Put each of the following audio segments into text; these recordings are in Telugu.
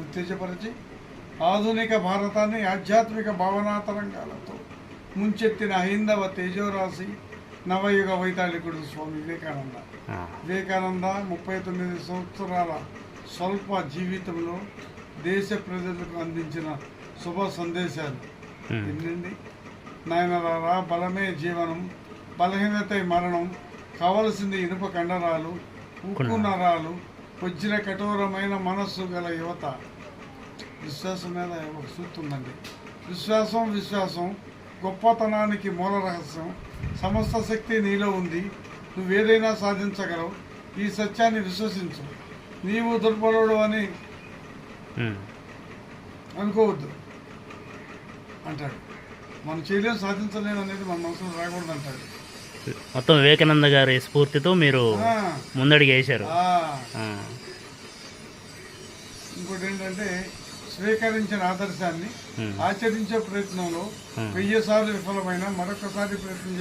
ఉత్తేజపరిచి ఆధునిక భారతాన్ని ఆధ్యాత్మిక భావనా తరంగాలతో ముంచెత్తిన హైందవ తేజోరాశి నవయుగ వైతాళికుడు స్వామి వివేకానంద. వివేకానంద ముప్పై తొమ్మిది సంవత్సరాల స్వల్ప జీవితంలో దేశ ప్రజలకు అందించిన శుభ సందేశాలు. ఎన్నండి నాయనరారా బలమే జీవనం బలహీనతే మరణం కావలసింది ఇనుప కండరాలు ఉక్కు నరాలు వజ్ర కఠోరమైన మనస్సు గల యువత విశ్వాసం మీద ఒక సూక్తి ఉందండి. విశ్వాసం విశ్వాసం గొప్పతనానికి మూల రహస్యం. సమస్త శక్తి నీలో ఉంది. నువ్వేదైనా సాధించగలవు. ఈ సత్యాన్ని విశ్వసించు. నీవు దుర్బలుడు అని అనుకోవద్దు అంటాడు. మనం చేయలేం సాధించలేము అనేది మన మనసులో రాకూడదు అంటాడు మొత్తం వివేకానంద గారి స్ఫూర్తితో మీరు ముందడుగు వేశారు. ఇంకోటి ఏంటంటే స్వీకరించిన ఆదర్శాన్ని ఆచరించే ప్రయత్నంలో వెయ్యి సార్లు విఫలమైన మరొకసారి ప్రయత్నం.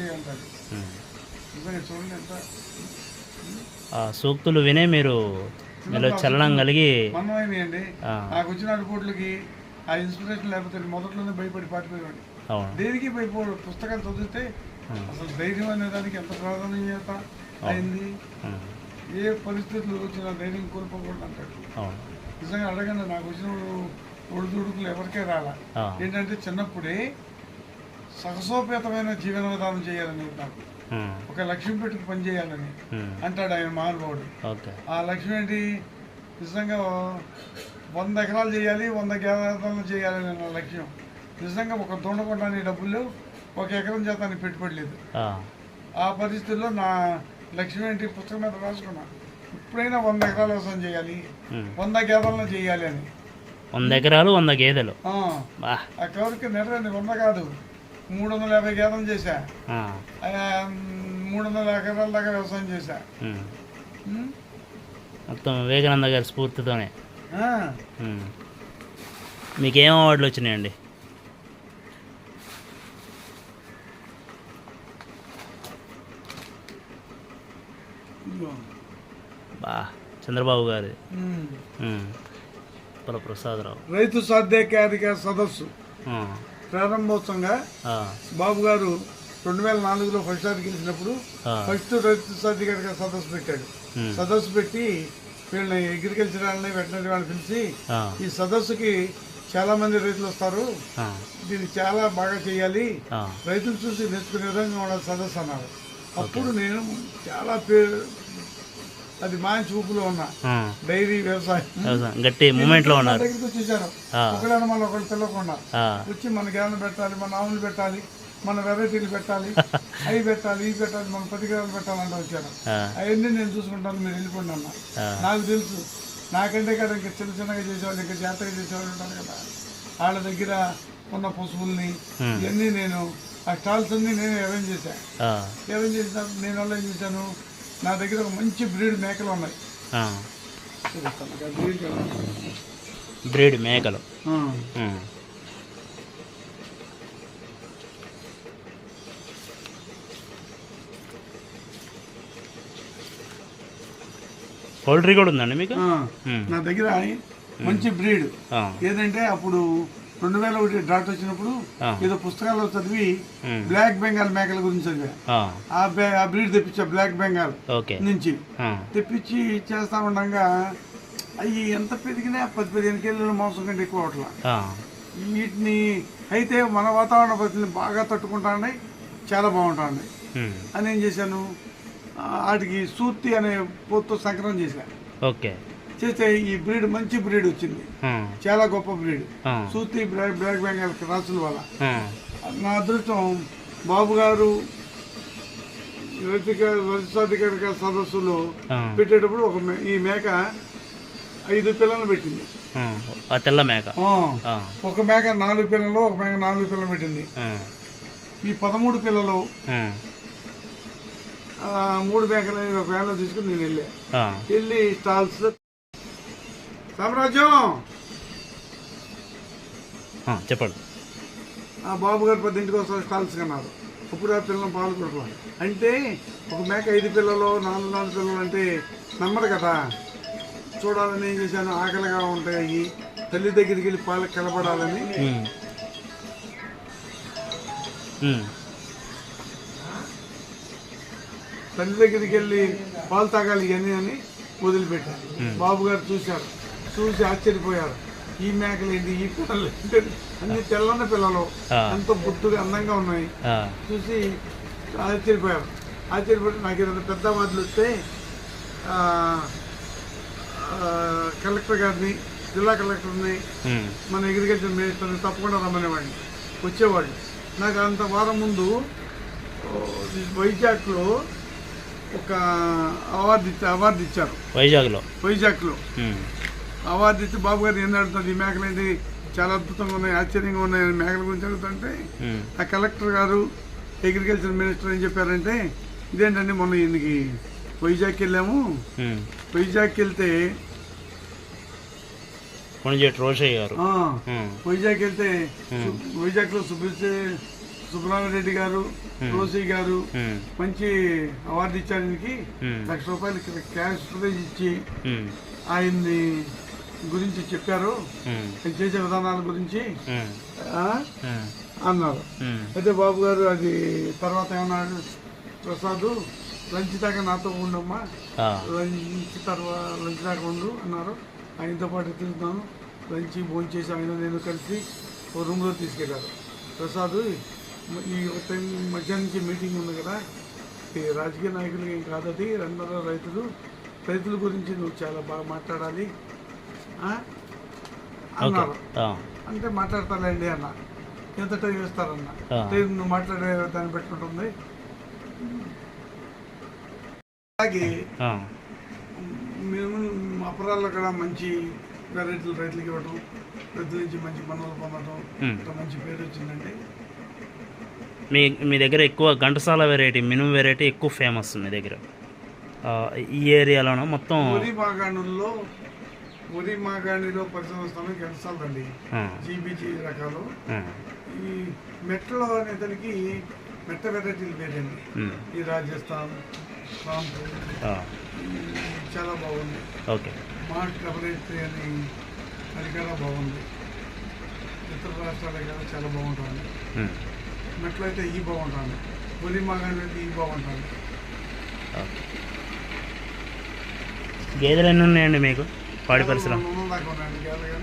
నిజంగా చూడండి ఎంత. ఆ సూక్తులు వినే మీరు మీలో చలనం కలిగి మనమైనయండి ఆ, నాకు వచ్చిన రిపోర్ట్లకి ఆ ఇన్స్పిరేషన్ లేకపోతే మొదట్లోనే భయపడి పారిపోయేవాడు అవును. దేనికి భయపోడు పుస్తకాలు చదివితే అసలు ధైర్యం అనే దానికి ఎంత ప్రాధాన్యత అయింది? ఏ పరిస్థితులు వచ్చినా ధైర్యం కోల్పోకూడదు అంటాడు. నిజంగా అడగండి నాకు వచ్చిన ఒడిదుడుకులు ఎవరికే రాలా. ఏంటంటే చిన్నప్పుడే సహసోపేతమైన జీవన విధానం చేయాలని నాకు. ఒక లక్ష్యం పెట్టుకు పని చేయాలని ఉమ్, అంటాడు ఆయన మహానుభావుడు. ఆ లక్ష్యం ఏంటి? నిజంగా వంద ఎకరాలు చేయాలి వంద గేదెలు చేయాలని నా లక్ష్యం. నిజంగా ఒక దొండకొండని డబ్బులు ఒక ఎకరం చేత పెట్టుబడి లేదు. ఆ, పరిస్థితుల్లో నా లక్ష్యం ఏంటి పుస్తకం మీద రాసుకున్నా. ఇప్పుడైనా వంద ఎకరాలు వ్యవసాయం చేయాలి. వంద గేదెలను చేయాలి అని. వంద ఎకరాలు వంద గేదెలు. ఆ, ఆ కవరికి నెరవేండి వంద కాదు. మూడు వందల యాభై గేదెలు చేశా మూడు వందల ఎకరాల దాకా వ్యవసాయం చేశా. మొత్తం వివేకానంద గారి స్ఫూర్తితోనే. మీకు అవార్డులు వచ్చినాయండి? చంద్రబాబు గారి. ప్రసాదరావు రైతు సాధ్యకారిక సదస్సు. ప్రారంభోత్సవంగా బాబు గారు రెండు వేల నాలుగులో ఫస్ట్ సారి గెలిచినప్పుడు ఫస్ట్ రైతు సాధికారిక సదస్సు పెట్టాడు. సదస్సు పెట్టి వీళ్ళని అగ్రికల్చర్ వాళ్ళని వెటనరీ వాళ్ళని పిలిచి ఈ సదస్సుకి చాలా మంది రైతులు వస్తారు. దీన్ని చాలా బాగా చేయాలి. రైతులు చూసి నేర్చుకునే విధంగా ఉండాలి సదస్సు అన్నారు. అప్పుడు నేను చాలా పేరు అది మంచి ఊపులో ఉన్నా. డైరీ వ్యవసాయం. గట్టి మూమెంట్లో నా ఉన్నారు. దగ్గరికి వచ్చేసారు. ఒకళ్ళని మళ్ళీ ఒకళ్ళు పిలవకుండా ఆ, వచ్చి మన గేదెలు పెట్టాలి మన ఆవులు పెట్టాలి మన వెరైటీలు పెట్టాలి అవి పెట్టాలి ఇవి పెట్టాలి మన పతికేదాలు పెట్టాలంటే వచ్చారు. ఆ, అవన్నీ నేను చూసుకుంటాను మీరు వెళ్ళిపోండి అన్న. నాకు తెలుసు. నాకంటే కదా ఇంకా చిన్న చిన్నగా చేసేవాళ్ళు ఇంకా జాతరగా చేసేవాళ్ళు ఉంటారు కదా. వాళ్ళ దగ్గర ఉన్న పశువుల్ని. ఇవన్నీ నేను ఆ స్టాల్స్ అన్ని నేను అరేంజ్ చేశాను అరేంజ్ చేసిన నేను ఎలా ఏం చేశాను. నా దగ్గర ఒక మంచి బ్రీడ్ మేకలు ఉన్నాయి. బ్రీడ్ మేకలు. పౌల్ట్రీ కూడా ఉందండి మీకు. నా దగ్గర మంచి బ్రీడ్. ఏదంటే అప్పుడు రెండు వేల ఒకటి డ్రాట్ వచ్చినప్పుడు. ఏదో పుస్తకాల్లో చదివి. బ్లాక్ బెంగాల్ మేకల గురించి చదివా. ఆ, బ్రీడ్ తెప్పించా బ్లాక్ బెంగాల్ నుంచి. తెప్పించి చేస్తా ఉండగా అవి ఎంత పెరిగినా పది పదిహేను కేజీల మాంసం కంటే ఎక్కువ అవట్లా వీటిని అయితే మన వాతావరణ పరిస్థితులు బాగా తట్టుకుంటా ఉన్నాయి చాలా బాగుంటా ఉన్నాయి ఉమ్. అని ఏం చేశాను? వాటికి సూర్తి అనే పోతు సంక్రమణ చేశాను ఓకే. చేస్తే ఈ బ్రీడ్ మంచి బ్రీడ్ వచ్చింది. చాలా గొప్ప బ్రీడ్. సూతి బ్లాక్ బ్లాక్ బెంగాల్ రాసుల వల్ల. నా అదృష్టం బాబు గారు రైతుక రైతుసాధికారిక సదస్సులో పెట్టేటప్పుడు ఒక ఈ మేక ఐదు పిల్లలు పెట్టింది. తెల్ల మేక. ఒక మేక నాలుగు పిల్లలు ఒక మేక నాలుగు పిల్లలు పెట్టింది. ఈ పదమూడు పిల్లలు మూడు మేకలు ఒక వేళ తీసుకుని నేను వెళ్ళా. వెళ్ళి స్టాల్స్ సామ్రాజ్యం! చెప్పండి. ఆ బాబు గారు పెద్ద ఇంటికి వస్తారు స్టాల్స్ కన్నారు. అప్పుడు ఆ పిల్లలు పాలు కొడుకోవాలి అంటే ఒక మేక ఐదు పిల్లలు నాలుగు నాలుగు పిల్లలు అంటే నమ్మరు కదా. చూడాలని ఏం చేశాను? ఆకలిగా ఉంటాయి. తల్లి దగ్గరికి వెళ్ళి పాలకు కలపడాలని. తల్లి దగ్గరికి వెళ్ళి పాలు తాగాలి ఇవన్నీ అని వదిలిపెట్టారు. బాబు గారు చూశారు. చూసి ఆశ్చర్యపోయారు ఈ మేకలు ఏంటి ఈ పిల్లలు. అన్ని తెల్లన్న పిల్లలు. ఎంతో బుద్దుగా అందంగా ఉన్నాయి. చూసి ఆశ్చర్యపోయారు ఆశ్చర్యపోయి నాకు ఏదైనా పెద్ద వాదులు వస్తే కలెక్టర్ గారిని జిల్లా కలెక్టర్ని. మన అగ్రికల్చర్ మినిస్టర్ని తప్పకుండా రమ్మనేవాడిని వచ్చేవాళ్ళు నాకు అంత వారం ముందు వైజాగ్లో ఒక అవార్డు అవార్డు ఇచ్చారు వైజాగ్లో వైజాగ్లో. అవార్డు ఇచ్చి బాబు గారు ఏం అడుగుతుంది ఈ మేకలు ఏంటి చాలా అద్భుతంగా ఉన్నాయి ఆశ్చర్యంగా ఉన్నాయి మేకల గురించి అడుగుతుంటే. ఆ కలెక్టర్ గారు అగ్రికల్చర్ మినిస్టర్ ఏం చెప్పారంటే ఇదేంటండి మొన్న ఈయనకి వైజాగ్కి వెళ్ళాము ఉమ్. వైజాగ్కి వెళ్తే. వైజాగ్ వెళ్తే Hmm. సు- వైజాగ్లో సుబ్రహ్మ సుబ్రహ్మణ్యరెడ్డి గారు రోసి గారు. మంచి అవార్డు ఇచ్చారు. లక్ష రూపాయలు క్యాష్ ప్రైజ్ ఇచ్చి. ఆయన్ని గురించి చెప్పారు. చేసే విధానాల గురించి. అన్నారు. అయితే బాబు గారు అది తర్వాత ఏమన్నాడు? ప్రసాద్ లంచ్ దాకా నాతో ఉండమ్మా. లంచ్ తర్వాత లంచ్ దాకా ఉండు అన్నారు. ఆయనతో పాటు తిరుగుతాను. లంచ్ భోజనం చేసి ఆయన నేను కలిసి ఓ రూమ్లో తీసుకెళ్ళారు. ప్రసాద్ ఈ ఒక టైం మధ్యాహ్నం నుంచి మీటింగ్ ఉంది కదా. ఈ రాజకీయ నాయకులకి ఏం కాదు అది అందరూ రైతులు రైతుల గురించి నువ్వు చాలా బాగా మాట్లాడాలి. అన్నారు. అంటే మాట్లాడతానండి అన్న. ఎంత టైం ఇస్తారన్న. టైం నువ్వు మాట్లాడే దాన్ని బట్టి ఉంటుంది అలాగే. మేము అపరాల్లో కూడా మంచి వెరైటీలు రైతులకి ఇవ్వడం రైతుల నుంచి మంచి పనులు పొందడం. ఇట్లా మంచి పేరు వచ్చిందండి. మీ మీ దగ్గర ఎక్కువ ఘంటసాల వెరైటీ మినుము వెరైటీ ఎక్కువ ఫేమస్ మీ దగ్గర. ఈ ఏరియాలోనూ? మొత్తం మాగాణుల్లో వరి మాగాణిలో పరిశ్రమ స్థానం గెలిచాలండి జీబీజీ రకాలు. ఈ మెట్లో అనేదానికి మెట్ట వెరైటీలు వేరండి ఈ రాజస్థాన్ రాంపూర్ చాలా బాగుంది. ఓకే. మార్ట్ కవరేజ్ అని అది కూడా బాగుంది. ఇతర రాష్ట్రాలే కదా చాలా బాగుంటుంది. మెట్లో అయితే ఈ బాగుంటుంది. వరి మాగాణి అయితే ఈ బాగుంటుంది. గేదెలు ఎన్ని ఉన్నాయండి మీకు? పాడి పరిశ్రమ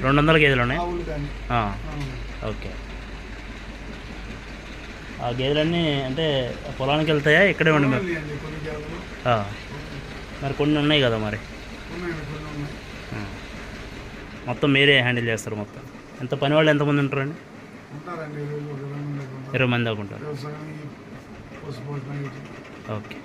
రెండు వందల గేదెలు ఉన్నాయి ఓకే. ఆ గేదెలన్నీ అంటే పొలానికి వెళ్తాయా? ఇక్కడే ఉండి మరి? మరి కొన్ని ఉన్నాయి కదా మరి. మొత్తం మీరే హ్యాండిల్ చేస్తారు మొత్తం. ఎంత పని వాళ్ళు ఎంతమంది ఉంటారండి? ఇరవై మంది దాకా ఉంటారు. ఓకే.